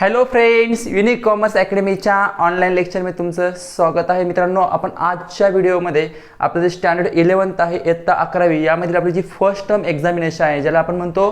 Hello friends unique commerce अकॅडमीच्या online लेक्चरमध्ये तुमचं स्वागत आहे. मित्रांनो आपण आजच्या व्हिडिओमध्ये आपलं जे स्टँडर्ड इलेवन्थ आहे इयत्ता अकरावी यामधील आपली जी फर्स्ट टर्म एक्झामिनेशन आहे ज्याला आपण म्हणतो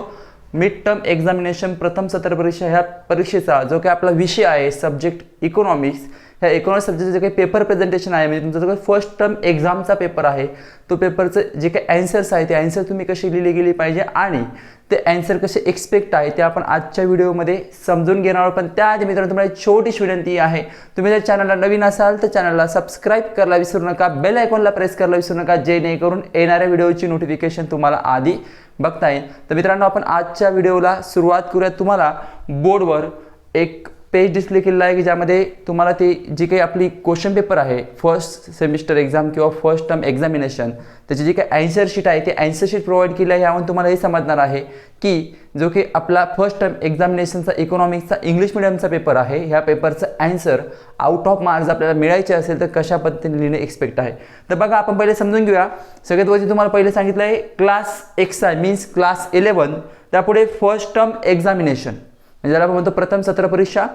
मिड टर्म एक्झामिनेशन प्रथम सत्र परीक्षा ह्या परीक्षेचा जो काही आपला विषय आहे सब्जेक्ट इकॉनॉमिक्स ह्या इकॉनॉमिक्स सब्जेक्टचं जे काही पेपर प्रेझेंटेशन आहे म्हणजे तुमचा जो काही फर्स्ट टर्म एक्झामचा पेपर आहे तो पेपरचं जे काही अँसर्स आहे ते अँसर तुम्ही कशी लिहिली गेली पाहिजे आणि ते अँसर कसे एक्सपेक्ट आहे ते आपण आजच्या व्हिडिओमध्ये समजून घेणार आहोत. पण त्याआधी मित्रांनो तुम्हाला एक छोटीशी विनंती आहे. तुम्ही जर चॅनलला नवीन असाल तर चॅनलला सबस्क्राईब करायला विसरू नका. बेल आयकॉनला प्रेस करायला विसरू नका. जेणेकरून येणाऱ्या व्हिडिओची नोटिफिकेशन तुम्हाला आधी बघता येईल तर मित्रांनो आपण आजच्या व्हिडिओला सुरुवात करूयात तुम्हाला बोर्डवर एक पेज डिस्प्ले केलेला आहे की ज्यामध्ये तुम्हाला ते जी काही आपली क्वेश्चन पेपर आहे फर्स्ट सेमिस्टर एक्झाम किंवा फर्स्ट टर्म एक्झामिनेशन त्याची जी काही अँसर शीट आहे ती अँसर शीट प्रोव्हाइड केली आहे यावरून तुम्हाला हे समजणार आहे की जो की आपला फर्स्ट टर्म एक्झामिनेशनचा इकॉनॉमिक्सचा इंग्लिश मिडियमचा पेपर आहे ह्या पेपरचं अँसर आउट ऑफ मार्क्स आपल्याला मिळायचे असेल तर कशा पद्धतीने लिहिणे एक्सपेक्ट आहे. तर बघा आपण पहिले समजून घेऊया. सगळ्यात वरती तुम्हाला पहिले सांगितलं आहे class X I means class eleven त्यापुढे फर्स्ट टर्म एक्झामिनेशन म्हणजे ज्याला आपण म्हणतो प्रथम सत्र परीक्षा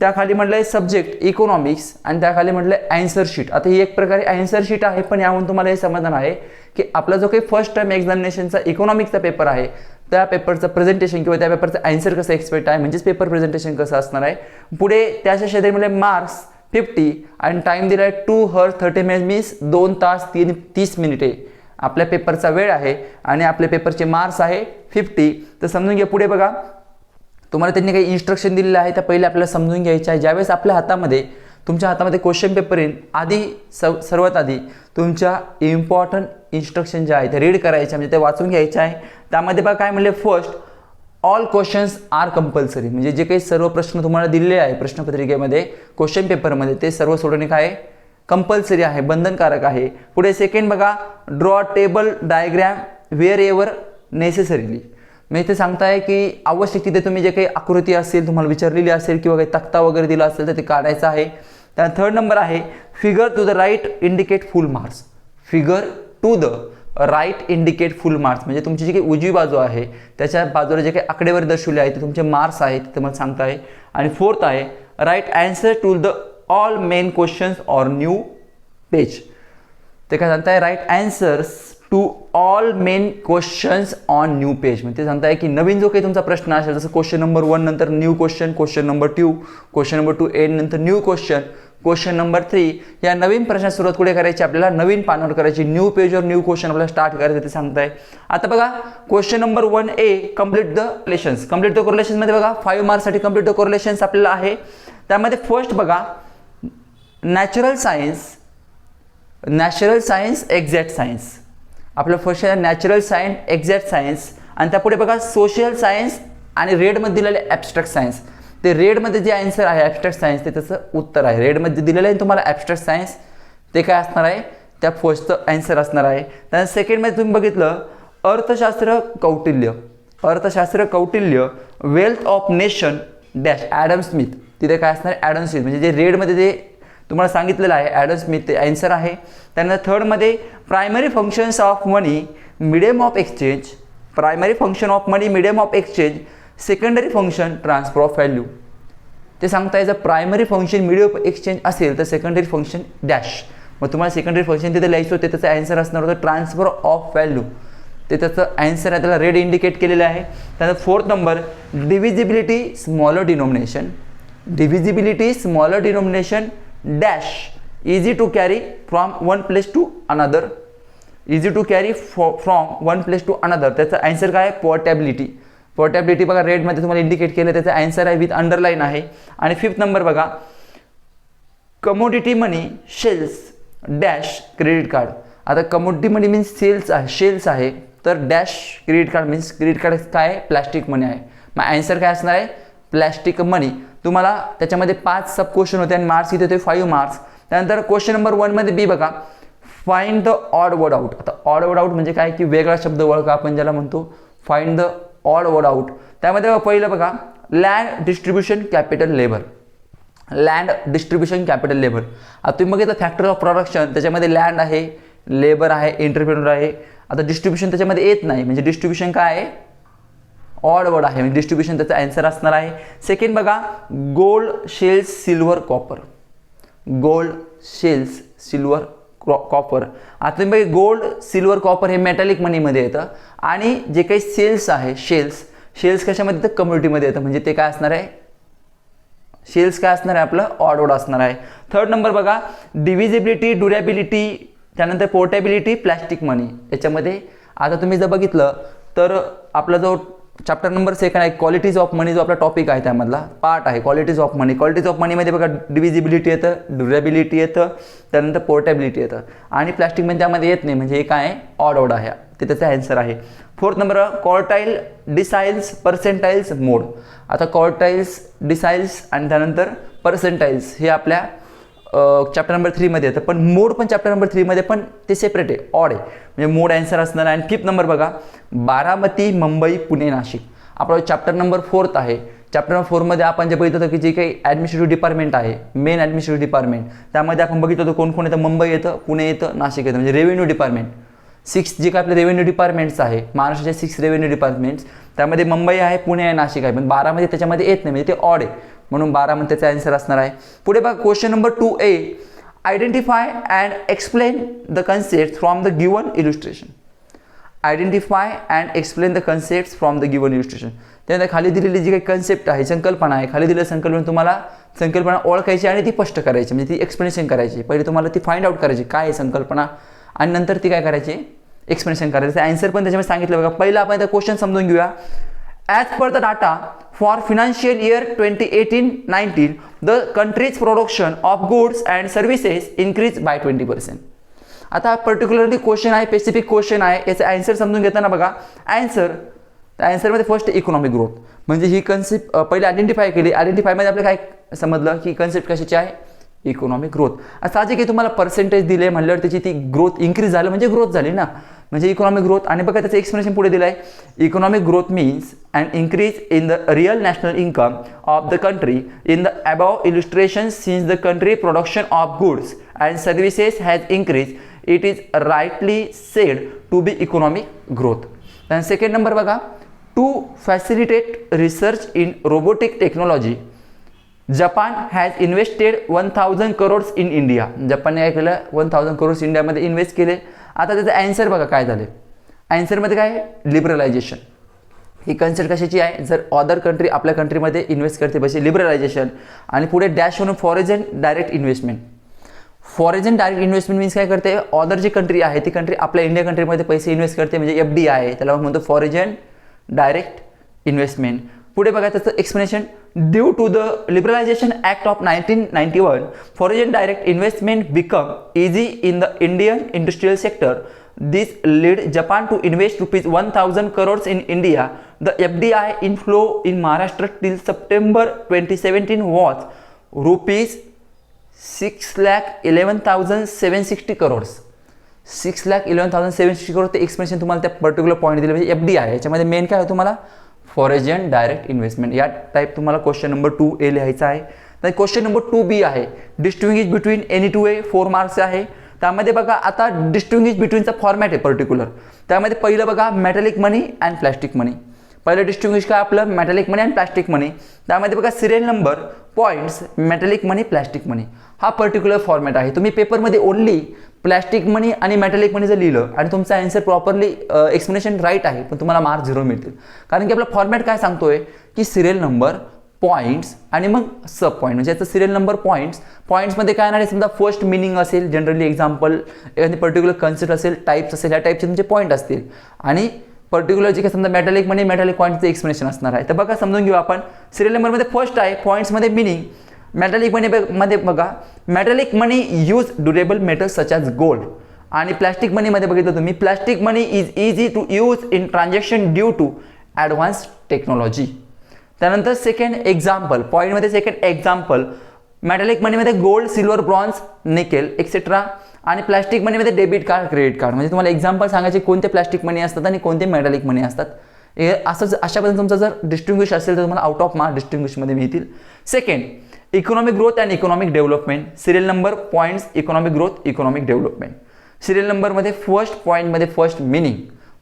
त्याखाली म्हटलं आहे सब्जेक्ट इकॉनॉमिक्स आणि त्याखाली म्हटलं आहे अँसर शीट आता ही एक प्रकारे अँसर शीट आहे पण यावरून तुम्हाला हे समाधान आहे की आपला जो काही फर्स्ट टाइम एक्झामिनेशनचा इकॉनॉमिक्सचा पेपर आहे त्या पेपरचं प्रेझेंटेशन किंवा त्या पेपरचं अँसर कसं एक्सपेक्ट आहे म्हणजेच पेपर प्रेझेंटेशन कसं असणार आहे. पुढे त्याच्या क्षेत्रामध्ये मार्क्स फिफ्टी आणि टाईम दिला आहे two hour thirty minute means दोन तास तीन तीस मिनिटे. आपल्या पेपरचा वेळ आहे आणि आपल्या पेपरचे मार्क्स आहे फिफ्टी तर समजून घ्या पुढे बघा. तुम्हाला त्यांनी काही इन्स्ट्रक्शन दिलेलं आहे त्या पहिले आपल्याला समजून घ्यायचं आहे. ज्यावेळेस आपल्या हातामध्ये तुमच्या हातामध्ये क्वेश्चन पेपर येईल आधी स सर्वात आधी तुमच्या इम्पॉर्टंट इन्स्ट्रक्शन ज्या आहे त्या रीड करायच्या म्हणजे ते वाचून घ्यायचे आहे. त्यामध्ये बघा काय म्हणले first all questions are compulsory म्हणजे जे काही सर्व प्रश्न तुम्हाला दिलेले आहे प्रश्नपत्रिकेमध्ये क्वेश्चन पेपरमध्ये ते सर्व सोडवणे काय कंपल्सरी आहे बंधनकारक आहे. पुढे सेकंड बघा draw table diagram wherever necessarily मी इथे सांगताय की आवश्यक तिथे तुम्ही जे काही आकृती असेल तुम्हाला विचारलेली असेल किंवा काही तक्ता वगैरे दिला असेल तर ते काढायचं आहे. त्या थर्ड नंबर आहे figure to the right indicate full marks figure to the right indicate full marks म्हणजे तुमची जी काही उजवी बाजू आहे त्याच्या बाजूला जे काही आकडेवारी दर्शवले आहे ते तुमचे मार्क्स आहेत ते मला सांगता आहे. आणि फोर्थ आहे write answer to the all main questions or new page ते काय सांगताय? Write answers to all main questions on new page. म्हणजे ते सांगताय की नवीन जो काही तुमचा प्रश्न असेल जसं क्वेश्चन नंबर वन नंतर new question question number two question number two and नंतर new question question number three या नवीन प्रश्न सुरुवात कुठे करायची? आपल्याला नवीन पानावर करायची. न्यू पेजवर न्यू क्वेश्चन आपल्याला स्टार्ट करायचं ते सांगताय. आता बघा question number one A complete the relations complete the कोरिलेशनमध्ये बघा फाईव्ह मार्क्ससाठी कंप्लीट द कोरिलेशन्स आपल्याला आहे. त्यामध्ये फर्स्ट बघा natural science natural science exact science आपलं फर्स्ट आहे नॅचरल सायन्स एक्झॅक्ट सायन्स आणि त्यापुढे बघा सोशल सायन्स आणि रेडमध्ये दिलेले ॲबस्ट्रॅक्ट सायन्स ते रेडमध्ये जे आन्सर आहे ॲबस्ट्रॅक्ट सायन्स ते त्याचं उत्तर आहे. रेडमध्ये दिलेलं आहे तुम्हाला ॲबस्ट्रॅक्ट सायन्स ते काय असणार आहे? त्या फर्स्टचं आन्सर असणार आहे. त्यानंतर सेकंडमध्ये तुम्ही बघितलं Arthashastra Kautilya. Arthashastra Kautilya wealth of nation dash Adam Smith तिथे काय असणार? ॲडम स्मिथ म्हणजे जे रेडमध्ये जे तुम्हाला सांगितलेलं आहे ॲडम स्मिथ ते आहे. त्यानंतर थर्डमध्ये primary functions of money medium of exchange primary function of money medium of exchange secondary function transfer of value ते सांगताय जर प्रायमरी फंक्शन मिडियम एक्सचेंज असेल तर सेकंडरी फंक्शन डॅश मग तुम्हाला सेकंडरी फंक्शन तिथे लिहायचं होते त्याचं आन्सर असणार होतं ट्रान्सफर ऑफ व्हॅल्यू ते त्याचं ॲन्सर आहे त्याला रेड इंडिकेट केलेलं आहे. त्यानंतर fourth number divisibility smaller denomination divisibility smaller denomination dash easy to carry from one place to another easy to carry from one place to another त्याचं answer काय आहे? पोर्टॅबिलिटी पोर्टॅबिलिटी बघा रेडमध्ये तुम्हाला इंडिकेट केलं त्याचं आन्सर आहे विथ अंडरलाईन आहे. आणि फिफ्थ नंबर बघा. Commodity money shells dash credit card आता कमोडिटी मनी मीन्स सेल्स आहे शेल्स आहे. तर dash credit card means credit card काय आहे? प्लॅस्टिक मनी आहे. मग आन्सर काय असणार आहे? प्लॅस्टिक मनी तुम्हाला त्याच्यामध्ये पाच सब क्वेश्चन होते आणि मार्क्स इथे होते फाईव्ह मार्क्स त्यानंतर क्वेश्चन नंबर वनमध्ये बी बघा. Find the odd word out आता ऑड वर्ड आउट म्हणजे काय? की वेगळा शब्द ओळखा आपण ज्याला म्हणतो. Find the odd word out त्यामध्ये पहिलं बघा. Land distribution capital labour land distribution capital labour आता तुम्ही बघितलं फॅक्टर ऑफ प्रोडक्शन त्याच्यामध्ये लँड आहे लेबर आहे एंटरप्रेन्युअर आहे. आता डिस्ट्रीब्युशन त्याच्यामध्ये येत नाही. म्हणजे डिस्ट्रीब्युशन काय आहे? ऑड वर्ड आहे. म्हणजे डिस्ट्रीब्युशन त्याचा ॲन्सर असणार आहे. सेकंड बघा gold shells silver copper gold shells silver copper आता तुम्ही बघा गोल्ड सिल्वर कॉपर हे मेटॅलिक मनीमध्ये येतं. आणि जे काही सेल्स आहे शेल्स शेल्स कशामध्ये येतं? कम्युनिटीमध्ये येतं. म्हणजे ते काय असणार आहे? शेल्स काय असणार आहे? आपलं ऑड असणार आहे. थर्ड नंबर बघा डिव्हिजिबिलिटी ड्युरेबिलिटी त्यानंतर पोर्टेबिलिटी प्लॅस्टिक मनी याच्यामध्ये आता तुम्ही जर बघितलं तर आपला जो चॅप्टर नंबर सेकंड आहे क्वालिटीज ऑफ मनी जो आपला टॉपिक आहे त्यामधला पार्ट आहे. Qualities of money qualities of मनीमध्ये बघा डिव्हिजिबिलिटी येतं ड्युरेबिलिटी येतं त्यानंतर पोर्टेबिलिटी येतं. आणि प्लॅस्टिक म्हणजे त्यामध्ये येत नाही म्हणजे हे काय आहे? ऑड ऑड आहे. ते त्याचा ॲन्सर आहे. Fourth number quartile deciles percentiles mode आता कॉर्टाईल्स डिसाईल्स आणि त्यानंतर पर्सेंटाईल्स हे आपल्या चॅप्टर नंबर थ्रीमध्ये येतं. पण मोड पण चॅप्टर नंबर थ्रीमध्ये पण ते सेपरेट आहे. ऑड आहे. म्हणजे मोड ॲन्सर असणार आणि फिफ्थ नंबर बघा. बारामती मुंबई पुणे नाशिक. आपला चॅप्टर नंबर फोर्थ आहे. चॅप्टर नंबर फोरमध्ये आपण जे बघितलं होतं की जे काही ॲडमिनिस्ट्रेटिव्ह डिपार्टमेंट आहे मेन ॲडमिनिस्ट्रेटिव्ह डिपार्टमेंट त्यामध्ये आपण बघितलं होतं कोण कोण येतं? मुंबई येतं पुणे येतं नाशिक येतं. म्हणजे रेव्हेन्यू डिपार्टमेंट सिक्स जे काय आपले रेव्हेन्यू डिपार्टमेंट्स आहे महाराष्ट्राचे सिक्स रेव्हेन्यू डिपार्टमेंट्स त्यामध्ये मुंबई आहे पुणे आहे नाशिक आहे. पण बारामध्ये त्याच्यामध्ये येत नाही म्हणजे ते ऑड आहे. म्हणून बारामध्ये त्याचा आन्सर असणार आहे. पुढे बघा question number two A identify and explain the concept from the given illustration identify and explain the concept from the given illustration त्यानंतर खाली दिलेली जी काही कन्सेप्ट आहे संकल्पना आहे खाली दिलेली संकल्पना तुम्हाला संकल्पना ओळखायची आणि ती स्पष्ट करायची म्हणजे ती एक्सप्लेनेशन करायची. पहिले तुम्हाला ती फाइंड आउट करायची काय आहे संकल्पना? आणि नंतर ती काय करायची? एक्सप्लेनेशन करायचं. आन्सर पण त्याच्यामध्ये सांगितलं बघा. पहिलं आपण त्या क्वेश्चन समजून घेऊया. As per the data for financial year twenty eighteen nineteen the country's production of goods and services increase by twenty percent आता पर्टिक्युलरली क्वेश्चन आहे स्पेसिफिक क्वेश्चन आहे. याचं आन्सर समजून घेताना बघा. आन्सर त्या आन्सरमध्ये फर्स्ट इकॉनॉमिक ग्रोथ म्हणजे ही कन्सेप्ट पहिले आयडेंटिफाय केली. आयडेंटिफायमध्ये आपल्याला काय समजलं? की कन्सेप्ट कशाची आहे? इकॉनॉमिक ग्रोथ साहजिक आहे तुम्हाला पर्सेंटेज दिले म्हणल्यावर त्याची ती ग्रोथ इन्क्रीज झालं म्हणजे ग्रोथ झाली ना. म्हणजे इकॉनॉमिक ग्रोथ आणि बघा त्याचं एक्सप्लेनेशन पुढे दिलं आहे economic growth means and increase in the real national income of the country in the above illustration since the country production of goods and services has increase it is rightly said to be economic growth त्यान second number बघा. To facilitate research in robotic technology Japan has invested one thousand crores in India जपानने काय केलं? One thousand crores इंडियामध्ये invest केले. आता त्याचं answer बघा काय झाले अँसरमध्ये काय लिबरलायझेशन ही कन्सेप्ट कशाची आहे? जर अदर कंट्री आपल्या कंट्रीमध्ये इन्व्हेस्ट करते पैसे लिबरलायझेशन आणि पुढे डॅश म्हणून foreign direct investment foreign direct investment means काय करते? ऑदर जी कंट्री आहे ती कंट्री आपल्या इंडिया कंट्रीमध्ये पैसे इन्व्हेस्ट करते म्हणजे एफ डी आहे. त्याला म्हणतो फॉरेजन डायरेक्ट इन्व्हेस्टमेंट पुढे बघा त्याचं explanation due to the liberalisation act of nineteen ninety one foreign direct investment become easy in the Indian industrial sector this lead Japan to invest rupees one thousand crores in India the F D I inflow in Maharashtra till September twenty seventeen was rupees six lakh eleven thousand seven sixty crores six lakh eleven thousand seven sixty crore ते explanation तुम्हाला त्या particular point दिले म्हणजे F D I याच्यामध्ये main काय आहे तुम्हाला? Foreign direct investment या टाईप तुम्हाला क्वेश्चन नंबर टू ए लिहायचा आहे. तर क्वेश्चन नंबर टू बी आहे. Distinguish between any two a four marks आहे. त्यामध्ये बघा आता डिस्टिंग्विश बिटवीनचा फॉर्मॅट आहे पर्टिक्युलर त्यामध्ये पहिलं बघा metallic money and plastic money पहिलं डिस्टिंग्विश काय आपलं? Metallic money and plastic money त्यामध्ये बघा serial number points metallic money plastic money हा पर्टिक्युलर फॉर्मॅट आहे. तुम्ही पेपरमध्ये ओनली प्लॅस्टिक मनी आणि मेटॅलिक मनी जर लिहिलं आणि तुमचं आन्सर प्रॉपरली एक्सप्लेनेशन राईट आहे पण तुम्हाला मार्क झिरो मिळतील. कारण की आपला फॉर्मॅट काय सांगतोय? की सिरियल नंबर पॉईंट्स आणि मग सब पॉईंट म्हणजे याचं सिरियल नंबर पॉईंट्स पॉईंट्समध्ये काय येणार आहे? समजा फर्स्ट मिनिंग असेल जनरली एक्झाम्पल एखादी पर्टिक्युलर कन्सेप्ट असेल टाईप्स असेल या टाईपचे तुमचे पॉईंट असतील. आणि पर्टिक्युलर जे काही समजा मेटॅलिक मनी मेटॅलिक पॉईंटचं एक्सप्लेनेशन असणार आहे. तर बघा समजून घेऊ आपण. सिरियल नंबरमध्ये फर्स्ट आहे पॉईंट्समध्ये मिनिंग मेटॅलिक मनी मध्ये बघा. Metallic money use durable metal such as gold आणि प्लॅस्टिक मनीमध्ये बघितलं तुम्ही plastic money is easy to use in transaction due to advance technology त्यानंतर सेकंड एक्झाम्पल पॉईंटमध्ये सेकंड एक्झाम्पल मेटॅलिक मनीमध्ये gold silver bronze nickel etcetera आणि plastic मनीमध्ये debit card credit card म्हणजे तुम्हाला एक्झाम्पल सांगायचे कोणते प्लॅस्टिक मनी असतात आणि कोणते मेटॅलिक मनी असतात. हे असं अशा पद्धतीने तुमचा जर डिस्टिंग्विश असेल तर तुम्हाला आउट ऑफ मार्क डिस्टिंग्विशमध्ये मिळतील. Second economic growth and economic development serial number points economic growth economic development serial नंबरमध्ये फर्स्ट पॉईंटमध्ये फर्स्ट मिनिंग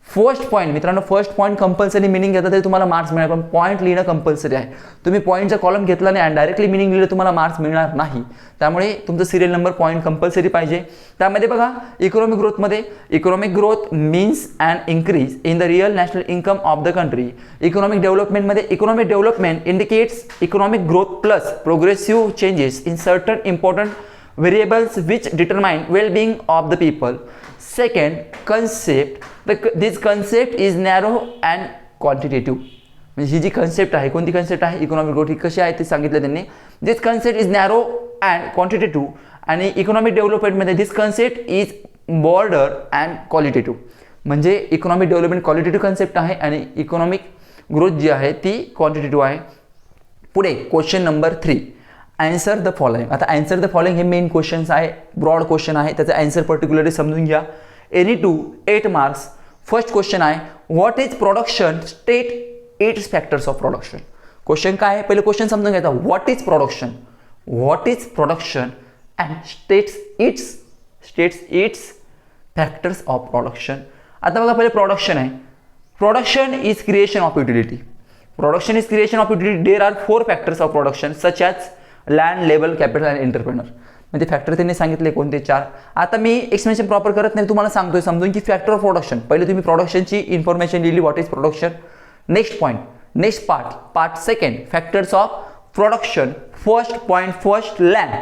फर्स्ट पॉईंट मित्रांनो फर्स्ट पॉईंट कंपल्सरी मिनिंग घेता तरी तुम्हाला मार्क्स मिळणार पण पॉईंट लिहिणं कंपल्सरी आहे. तुम्ही पॉईंटचा कॉलम घेतला नाही आणि डायरेक्टली मिनिंग लिहिलं तुम्हाला मार्क्स मिळणार नाही. त्यामुळे तुमचं सिरियल नंबर पॉईंट कंपल्सरी पाहिजे. त्यामध्ये बघा economic ग्रोथमध्ये economic growth means and increase in the real national income of the country economic डेव्हलपमेंटमध्ये economic development indicates economic growth plus progressive changes in certain important variables which determine well being of the people second concept the, this concept is narrow and quantitative. म्हणजे ही जी concept आहे कोणती concept आहे? Economic growth ही कशी आहे ते सांगितलं त्यांनी. This concept is narrow and quantitative आणि economic डेव्हलपमेंटमध्ये this concept is broader and qualitative म्हणजे इकॉनॉमिक डेव्हलपमेंट क्वालिटेटिव्ह कन्सेप्ट आहे आणि इकॉनॉमिक ग्रोथ जी आहे ती क्वांटिटेटिव्ह आहे. पुढे question number three answer the following आता अँसर द फॉलोइंग हे मेन क्वेश्चन्स आहे. ब्रॉड क्वेश्चन आहे. त्याचं अँसर पर्टिक्युलरली समजून घ्या. Any two eight marks first question आहे what is production state its factors of production question काय आहे? पहिले क्वेश्चन समजून घ्यायचा what is production what is production and states its states its factors of production आता बघा पहिले प्रोडक्शन आहे. Production is creation of utility production is creation of utility there are four factors of production such as land labour capital and entrepreneur म्हणजे factor त्यांनी सांगितले कोणते चार. आता मी एक्सप्लेनेशन प्रॉपर करत नाही तुम्हाला सांगतोय समजून की फॅक्टर ऑफ प्रोडक्शन पहिले तुम्ही प्रोडक्शनची इन्फॉर्मेशन लिहिली what is production next point next part part second factors of production first point first land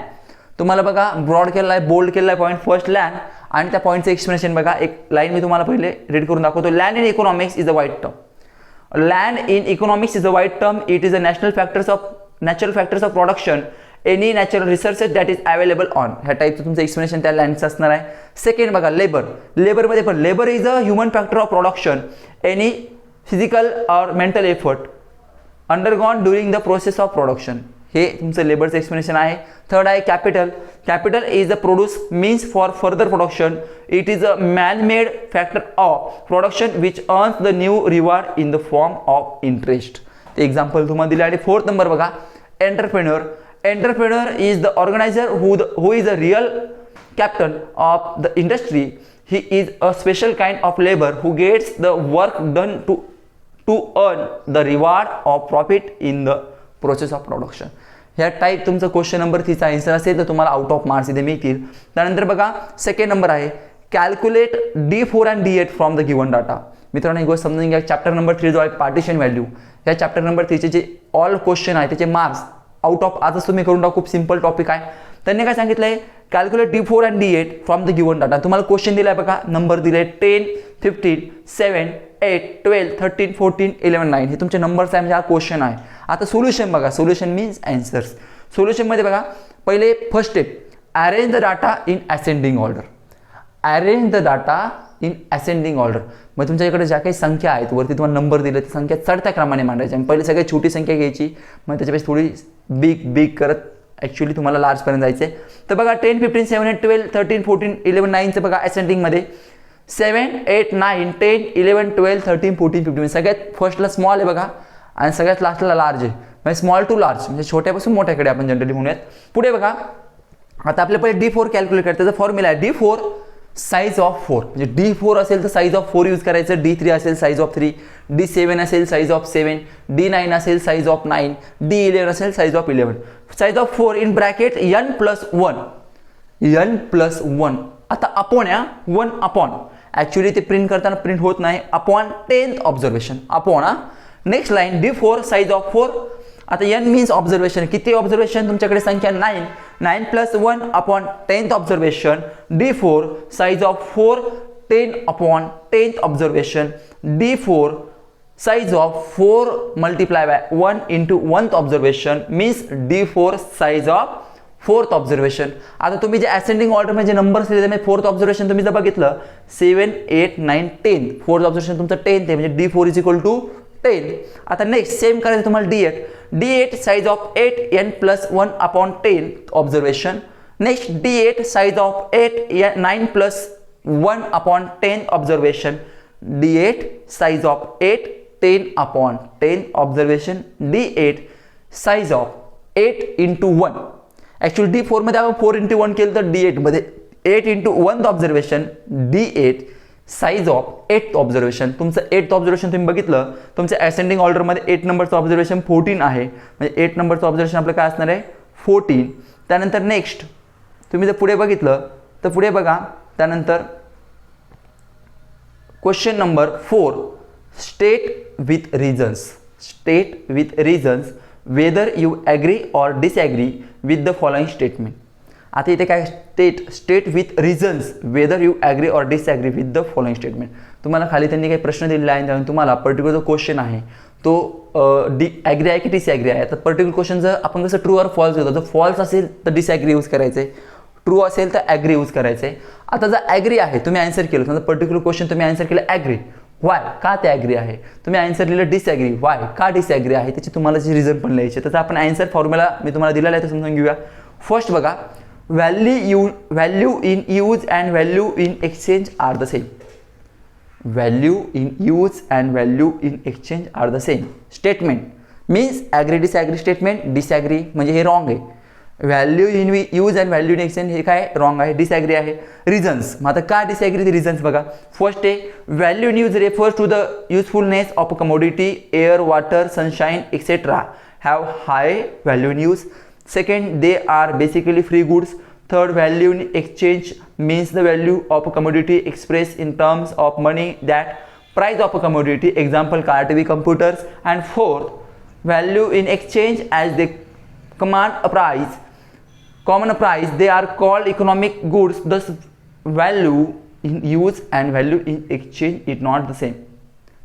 तुम्हाला बघा ब्रॉड केला आहे बोल्ड केला आहे पॉईंट फर्स्ट लँड आणि त्या पॉईंटचं एक्सप्लेनेशन बघा एक लाईन मी तुम्हाला पहिले रीड करून दाखवतो. Land in economics is a wide term land in economics is a wide term it is a national factors of natural factors of production any natural resources that is available on ह्या टाईपचं तुमचं explanation त्या लँडचं असणार आहे. Second बघा labour लेबरमध्ये पण labour is a human factor of production any physical or mental effort undergone during the process of production हे तुमचं लेबरचं एक्सप्लेनेशन आहे. थर्ड आहे capital capital is a produce means for further production it is a man made factor of production which earns the new reward in the form of interest ते example तुम्हाला दिले. आणि fourth number बघा entrepreneur entrepreneur is the organiser who the who is a real captain of the industry he is a special kind of labour who gets the work done to to earn the reward of profit in the process of production ह्या type तुमचं question number तिचा answer असेल तर तुम्हाला out of marks इथे मिळतील. त्यानंतर बघा सेकंड नंबर आहे. Calculate D four and D eight from the given data मित्रांनो एक गोष्ट समजून घ्या चॅप्टर नंबर थ्री जो आहे पार्टिशन व्हॅल्यू या चॅप्टर नंबर थ्रीचे जे ऑल क्वेश्चन आहे त्याचे मार्क्स आउट ऑफ आजच तुम्ही करून टाकू खूप सिंपल टॉपिक आहे. त्यांनी काय सांगितलं आहे calculate D four and D eight from the given data तुम्हाला क्वेश्चन दिला आहे बघा नंबर दिले ten fifteen seven eight twelve thirteen fourteen eleven nine हे तुमचे नंबर्स आहे म्हणजे हा क्वेश्चन आहे. आता सोल्युशन बघा. सोल्युशन मीन्स अँसर्स सोल्युशनमध्ये बघा पहिले first step arrange the data in ascending order arrange the data in ascending order मग तुमच्याकडे ज्या काही संख्या आहेत वरती तुम्हाला नंबर दिले ती संख्या चढत्या क्रमाने मांडायची आणि पहिले सगळ्यात छोटी संख्या घ्यायची. मग त्याच्यापेक्षा थोडी बिग बिग करत ॲक्च्युली तुम्हाला लार्जपर्यंत जायचं आहे तर बघा ten fifteen seven eight twelve thirteen fourteen eleven नाईनचं बघा असेंडिंगमध्ये seven eight nine ten eleven twelve thirteen fourteen fifteen सगळ्यात फर्स्टला स्मॉल आहे बघा. आणि सगळ्यात लास्टला लार्ज आहे. म्हणजे स्मॉल टू लार्ज म्हणजे छोट्यापासून मोठ्याकडे आपण जनरली म्हणूयात. पुढे बघा. आता आपल्या पहिले डी फोर कॅल्क्युलेट करायचं त्याचा फॉर्म्युला आहे D four size of four म्हणजे डी फोर असेल तर साईज ऑफ फोर यूज करायचं. डी थ्री असेल size of three D seven असेल size of seven D nine असेल size of nine D eleven असेल size of eleven size of four in bracket n plus one n plus one आता upon या one upon actually ते print करताना print होत नाही. Upon tenth observation upon हा. Next line D four size of four आता N means observation किती observation तुमच्याकडे संख्या nine nine plus one upon tenth observation D four size of four ten upon tenth observation D four size of four multiply by one into oneth observation means D four size of fourth observation आता तुम्ही जे ascending order म्हणजे numbers लिहिले म्हणजे fourth observation तुम्ही जर बघितलं seven eight nine ten fourth observation तुमचं टेन्थ आहे म्हणजे D four is equal to ten आता नेक्स्ट सेम करायचं तुम्हाला D eight D eight size of eight N plus one upon ten observation next D eight size of eight nine plus one upon ten observation D eight size of eight ten upon ten observation D eight size of eight into one actually D फोरमध्ये आपण four into one केलं तर D एटमध्ये eight into one observation D eight size of eight observation तुमचं eight observation तुम्ही बघितलं तुमच्या ascending ऑर्डरमध्ये eight नंबरचं ऑब्झर्वेशन फोर्टीन आहे. म्हणजे एट नंबरचं ऑब्झर्वेशन आपलं काय असणार आहे? फोर्टीन त्यानंतर नेक्स्ट तुम्ही जर पुढे बघितलं तर पुढे बघा. त्यानंतर question number four state with reasons state with reasons whether you agree or disagree with the following statement आता इथे काय state state with reasons whether you agree or disagree with the following statement तुम्हाला खाली त्यांनी काही प्रश्न दिलेला आहे त्यामुळे तुम्हाला पर्टिक्युलर जो क्वेश्चन आहे तो डी ॲग्री आहे की डिसॲग्री आहे? तर पर्टिक्युलर क्वेश्चन जर आपण कसं ट्रू ऑर फॉल्स होतं जर फॉल्स असेल तर डिसॲग्री यूज करायचं. आहे ट्रू असेल तर ॲग्री यूज करायचं. आहे आता जर ॲग्री आहे तुम्ही आन्सर केलं. समजा पर्टिक्युलर क्वेश्चन तुम्ही आन्सर केलं ॲग्री वाय का ते ॲग्री आहे? तुम्ही आन्सर लिहिलं डिसॲग्री वाय का डिसॲग्री आहे? त्याची तुम्हाला जी रिझन पण लिहायची त्याचा आपण आन्सर फॉर्म्युला मी तुम्हाला दिलेला आहे तो समजून घेऊया. फर्स्ट बघा value you value in use and value in exchange are the same value in use and value in exchange are the same statement means agree disagree statement disagree म्हणजे हे रॉंग आहे. Value in we use and value in exchange हे काय wrong आहे disagree आहे. Reasons मग आता का डिसॲग्री ते रिझन्स बघा. फर्स्ट आहे value in use refers to the usefulness of a commodity air water sunshine etcetera have high value in use Second, they are basically free goods. Third, value in exchange means the value of a commodity expressed in terms of money that price of a commodity, example car, TV, computers. And fourth, value in exchange as they command a price, common price, they are called economic goods. Thus, value in use and value in exchange is not the same.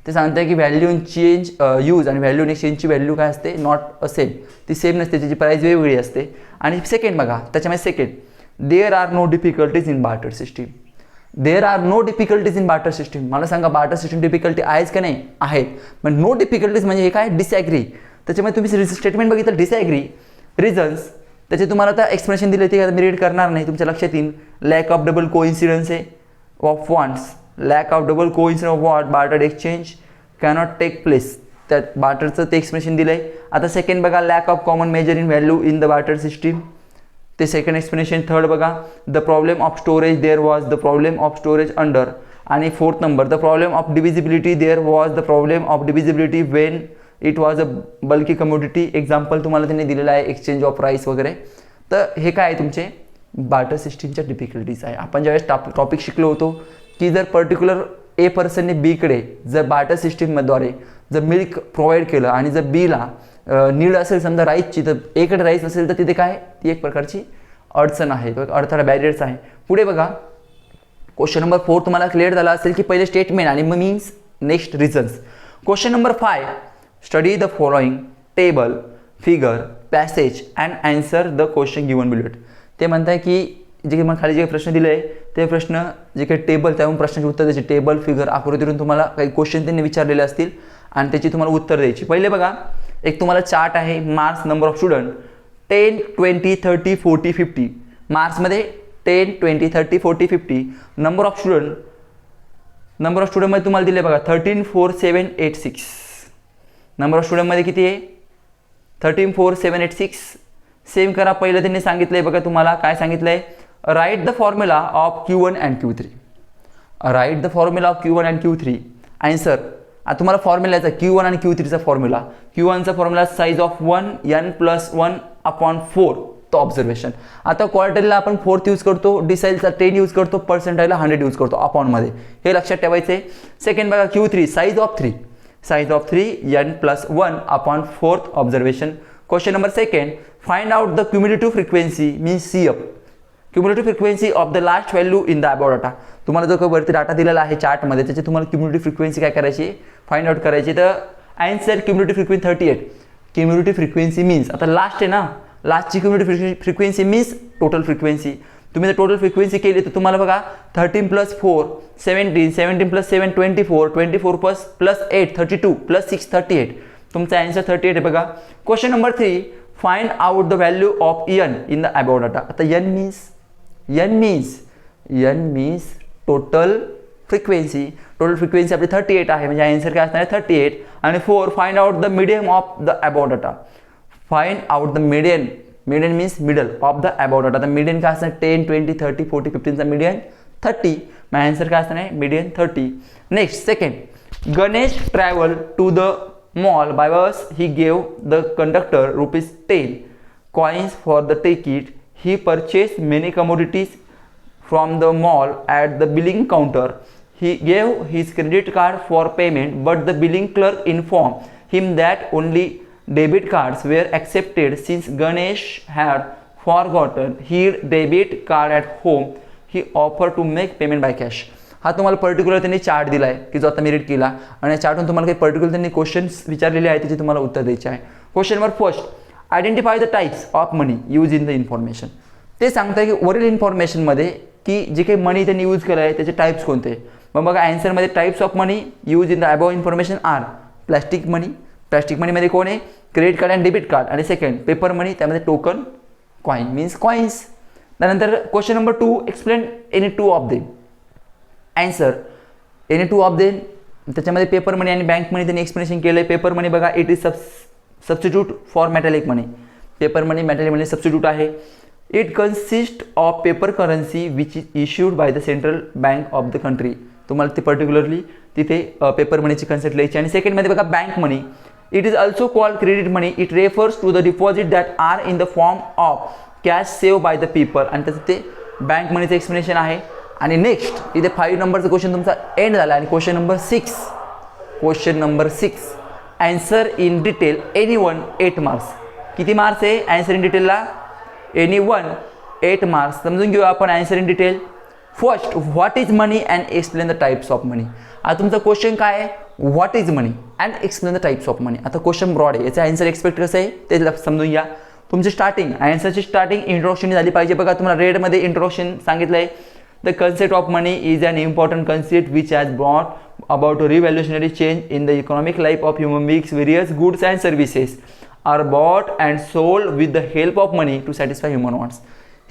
ते सांगते की value in change use आणि value in एक्सचेंजची value काय असते? Not a same ती same नसते त्याची प्राईस वेगवेगळी असते. आणि सेकंड बघा त्याच्यामध्ये second there are no difficulties in barter system there are no difficulties in barter system मला सांगा बार्टर सिस्टीम डिफिकल्टी आहेच का नाही? आहेत. पण नो डिफिकल्टीज म्हणजे हे काय? डिसॲग्री त्याच्यामध्ये तुम्ही स्टेटमेंट बघितलं डिसॲग्री रिझन्स त्याचे तुम्हाला आता एक्सप्लेनेशन दिले ते मी रीड करणार नाही तुमच्या लक्षात येईल. लॅक ऑफ डबल कोइन्सिडन्स आहे. Of wants lack of double co of what barter exchange cannot take place त्यात बार्टरचं ते एक्सप्रेशन दिलं आहे आता सेकंड बघा lack of common measure in value in the barter system ते सेकंड एक्सप्लेनेशन थर्ड बघा the problem of storage there was the problem of storage under आणि fourth number the problem of divisibility there was the problem of divisibility when it was a bulky community example तुम्हाला त्यांनी दिलेलं आहे exchange of price वगैरे. तर हे काय आहे तुमचे? बार्टर सिस्टीमच्या डिफिकल्टीज आहे. आपण ज्यावेळेस टॉप टॉपिक शिकलो होतो की जर पर्टिक्युलर ए पर्सनने बीकडे जर बार्टर सिस्टीमद्वारे जर मिल्क प्रोव्हाइड केलं आणि जर बीला नीड असेल समजा राईसची तर एकडे राईस असेल तर तिथे काय? ती एक प्रकारची अडचण आहे. अडथळा बॅरियर्स आहे. पुढे बघा. क्वेश्चन नंबर फोर तुम्हाला क्लिअर झाला असेल की पहिले स्टेटमेंट आणि मग means next reasons question number five study the following table figure passage and answer the question given below ते म्हणताय की जे मला खाली जे प्रश्न दिले आहे ते प्रश्न जे काही टेबल त्यावरून प्रश्नाचे उत्तर द्यायचे. टेबल फिगर आकृतीवरून तुम्हाला काही क्वेश्चन त्यांनी विचारलेले असतील आणि त्याची तुम्हाला उत्तर द्यायची. पहिले बघा एक तुम्हाला चार्ट आहे marks number of student ten twenty thirty forty fifty मार्क्समध्ये ten twenty thirty forty fifty number of student number of स्टुडंटमध्ये तुम्हाला दिले बघा thirteen four seven eight six number of स्टुडंटमध्ये किती आहे? Thirteen four seven eight six same करा. पहिलं त्यांनी सांगितलं आहे बघा तुम्हाला. काय सांगितलं आहे write the formula of Q one and Q three write the formula of Q one and Q three answer आता तुम्हाला फॉर्म्युला याचा क्यू वन आणि क्यू थ्रीचा formula Q वनचा formula size of one N plus one upon four तो observation आता क्वार्टरला आपण fourth use करतो. डिसाईलचा टेन यूज करतो. पर्सेंटाईलला हंड्रेड यूज करतो. अपॉनमध्ये हे लक्षात ठेवायचं. आहे सेकंड बघा Q three size of three size of three N plus one upon fourth observation question number second find out the cumulative frequency mean see up cumulative frequency of the last value in the about data तुम्हाला जो काही वरती data दिलेला आहे चार्टमध्ये त्याची तुम्हाला cumulative frequency काय करायची? फाइंड आउट करायची. तर answer cumulative frequency thirty eight cumulative frequency means आता लास्ट आहे ना? लास्टची cumulative frequency means total frequency तुम्ही जर टोटल फ्रिक्वेन्सी केली तर तुम्हाला बघा thirteen plus four seventeen seventeen plus seven twenty four twenty four plus plus eight thirty two plus six thirty eight तुमचा आन्सर थर्टी एट आहे बघा. Question number three find out the value of N in the about data आता N means N means N means total frequency total frequency आपली thirty eight आहे. म्हणजे answer काय असणार आहे? थर्टी एट आणि four find out the medium of the above data find out the median median means middle of the above data तर median काय असणार? टेन ट्वेंटी थर्टी फोर्टी फिफ्टीनचा मिडियन थर्टी माय आन्सर काय असणार आहे? Median thirty next second Ganesh travel to the mall by bus he gave the conductor rupees ten coins for the ticket He purchased many commodities from the mall at the billing counter. He gave his credit card for payment, but the billing clerk informed him that only debit cards were accepted since Ganesh had forgotten his debit card at home. He offered to make payment by cash. हा तुम्हाला particular त्यांनी chart दिला आहे की जो आता me read केला आणि या चार्टून तुम्हाला काही पर्टिक्युलर त्यांनी क्वेश्चन्स विचारलेले आहेत त्याचे तुम्हाला उत्तर द्यायचे आहे question number first identify the types of money use in the information ते सांगतं की वरील इन्फॉर्मेशनमध्ये की जे काही मनी त्यांनी यूज केलं आहे त्याचे टाईप्स कोणते? मग बघा अँसरमध्ये types of money use in the above information are plastic money plastic मनीमध्ये कोण आहे? Credit card and debit card आणि सेकंड पेपर मनी त्यामध्ये टोकन कॉईन मीन्स कॉईन्स त्यानंतर question number two explain any two of them answer any two of them त्याच्यामध्ये paper money आणि bank मनी त्यांनी explanation केलं आहे पेपर मनी बघा it is sub substitute for metallic money paper money metallic money substitute आहे. It consist of paper currency which is issued by the central bank of the country तुम्हाला ते particularly तिथे paper मनीची concept लिहायची आणि सेकंडमध्ये बघा bank money it is also called credit money it refers to the deposit that are in the form of cash save by the people आणि त्याचं ते बँक मनीचं एक्सप्लेनेशन आहे. आणि नेक्स्ट इथे फाईव्ह नंबरचा क्वेश्चन तुमचा एंड झाला. आणि question number six question number six answer in detail any one eight marks किती मार्क्स आहे? ॲन्सर इन डिटेलला एनी वन एट मार्क्स समजून घेऊ आपण answer in detail first what is money and explain the types of money आता तुमचा question काय आहे? What is money and explain the types of money आता क्वेश्चन ब्रॉड आहे. याचं ॲन्सर एक्सपेक्ट कसं आहे? ते समजून घ्या. तुमची स्टार्टिंग ॲन्सरची स्टार्टिंग इंट्रोडक्शन झाली पाहिजे. बघा तुम्हाला रेडमध्ये इंट्रोडक्शन सांगितलं आहे the concept of money is an important concept which has broad about revolutionary change in the economic life of human beings various goods and services are bought and sold with the help of money to satisfy human wants.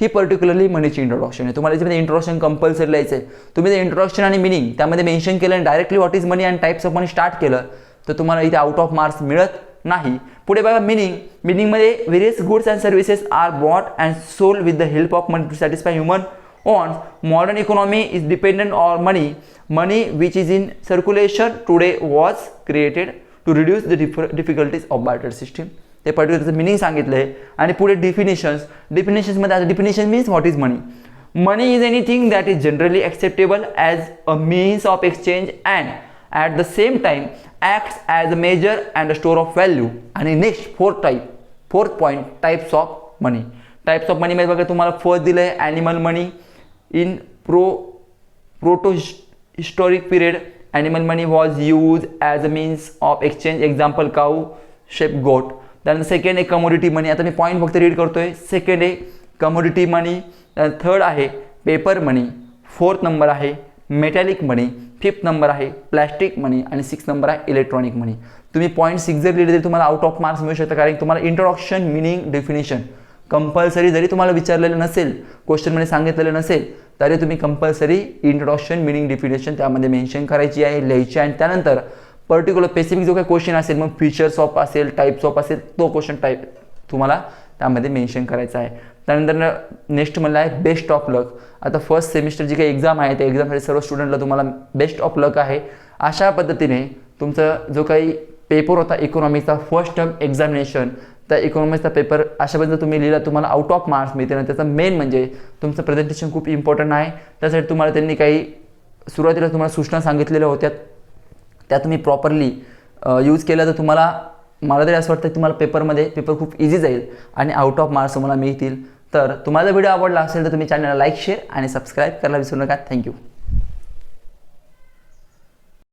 ही particularly मनीची introduction आहे तुम्हाला याच्यामध्ये introduction compulsory लिहायचं आहे तुम्ही ते introduction आणि मिनिंग त्यामध्ये मेन्शन केलं आणि directly what is money and types of money start केलं तर तुम्हाला इथे आउट ऑफ मार्क्स मिळत नाही. पुढे बघा meaning मिनिंगमध्ये various goods and services are bought and sold with the help of money to satisfy human on. Modern economy is dependent on money. Money which is in circulation today was created to reduce the difficulties of barter system. ते पर्टिक्युलरचं meaning सांगितलं आहे आणि पुढे definitions डिफिनेशन्समध्ये आता definition means what is money money is anything that is generally acceptable as a means of exchange and at the same time acts as a measure and a store of value आणि next fourth type fourth point types of money types of मनीमध्ये बघा तुम्हाला first दिलं आहे animal money in pro proto historic period animal money was used as a means of exchange. Example cow sheep goat त्यानंतर second आहे commodity money आता मी point फक्त रीड करतो आहे सेकंड आहे कमोडिटी मनी थर्ड आहे पेपर मनी फोर्थ नंबर आहे मेटॅलिक मनी फिफ्थ नंबर आहे प्लॅस्टिक मनी आणि सिक्स नंबर आहे इलेक्ट्रॉनिक मनी तुम्ही पॉईंट सिक्स जर लिहिले तरी तुम्हाला आउट ऑफ मार्क्स मिळू शकतं कारण तुम्हाला इंट्रोडक्शन मिनिंग डेफिनेशन कंपल्सरी जरी तुम्हाला विचारलेलं नसेल क्वेश्चनमध्ये सांगितलेलं नसेल तरी तुम्ही कंपल्सरी इंट्रोडक्शन मिनिंग डिफिनेशन त्यामध्ये मेन्शन करायची आहे लिहायची आणि त्यानंतर पर्टिक्युलर स्पेसिफिक जो काही क्वेश्चन असेल मग फीचर्स ऑफ असेल टाईप्स ऑफ असेल तो क्वेश्चन टाईप तुम्हाला त्यामध्ये मेन्शन करायचा आहे. त्यानंतर नेक्स्ट म्हणलं आहे बेस्ट ऑफ लक आता फर्स्ट सेमिस्टर जी काही एक्झाम आहे त्या एक्झामसाठी सर्व स्टुडंटला तुम्हाला बेस्ट ऑफ लक आहे. अशा पद्धतीने तुमचा जो काही पेपर होता इकॉनॉमीचा फर्स्ट टर्म एक्झामिनेशन त्या इकॉनॉमिक्सचा पेपर अशाबद्दल तुम्ही लिहिला तुम्हाला आउट ऑफ मार्क्स मिळते आणि त्याचं मेन म्हणजे तुमचं प्रेझेंटेशन खूप इम्पॉर्टंट आहे. त्यासाठी तुम्हाला त्यांनी काही सुरुवातीला तुम्हाला सूचना सांगितलेल्या होत्या. त्या तुम्ही प्रॉपरली यूज केल्या तर तुम्हाला मला तरी असं वाटतं तुम्हाला पेपरमध्ये पेपर खूप इझी जाईल आणि आउट ऑफ मार्क्स तुम्हाला मिळतील. तर तुम्हाला व्हिडिओ आवडला असेल तर तुम्ही चॅनलला लाईक शेअर आणि सबस्क्राईब करायला विसरू नका. थँक्यू